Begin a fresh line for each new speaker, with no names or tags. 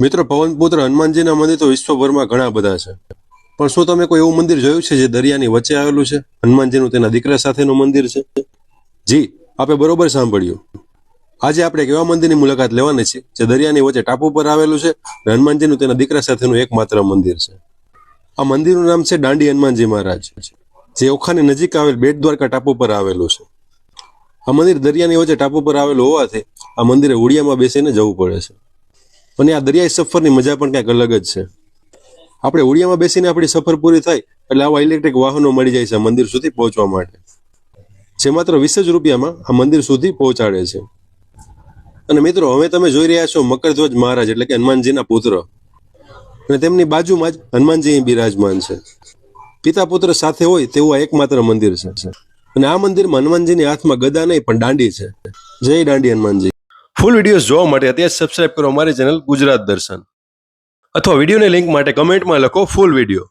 મિત્રો પવનપુત્ર હનુમાનજીના મંદિર તો વિશ્વભરમાં ઘણા બધા છે. પણ શું તમે કોઈ એવું મંદિર જોયું છે જે દરિયાની વચ્ચે આવેલું છે? હનુમાનજીનું તેના દીકરા સાથેનું મંદિર છે? જી, આપે બરોબર સાંભળ્યું. આજે આપણે એક એવા મંદિરની મુલાકાત લેવાની છે, જે દરિયાની વચ્ચે ટાપુ પર આવેલું છે અને હનુમાનજીનું તેના દીકરા સાથેનું એકમાત્ર મંદિર છે. આ મંદિરનું નામ છે દાંડી હનુમાનજી મહારાજ, જે ઓખાની નજીક આવેલ બેટ દ્વારકા ટાપુ પર આવેલું છે. આ મંદિર દરિયાની વચ્ચે ટાપુ પર આવેલું હોવાથી આ મંદિરે હોડિયામાં બેસીને જવું પડે છે. અને આ દરિયાઈ સફરની મજા પણ કંઈક અલગ જ છે. આપણે હોડિયામાં બેસીને આપણી સફર પૂરી થાય એટલે આવા ઇલેક્ટ્રિક વાહનો મળી જાય છે મંદિર સુધી પહોંચવા માટે. જે માત્ર વીસ જ રૂપિયામાં આ મંદિર સુધી પહોંચાડે છે. અને મિત્રો, હવે તમે જોઈ રહ્યા છો મકરધ્વજ મહારાજ એટલે કે હનુમાનજીના પુત્ર. અને તેમની બાજુમાં જ હનુમાનજી બિરાજમાન છે. પિતા પુત્ર સાથે હોય તેવું આ એકમાત્ર મંદિર છે. અને આ મંદિરમાં હનુમાનજીની હાથમાં ગદા નહીં પણ દાંડી છે. જય દાંડી હનુમાનજી. ફૂલ વીડિયો જોવા માટે અત્યારે સબસ્ક્રાઇબ કરો અમારી ચેનલ ગુજરાત દર્શન. અથવા વિડીયોની લિંક માટે કમેન્ટમાં લખો ફૂલ વીડિયો.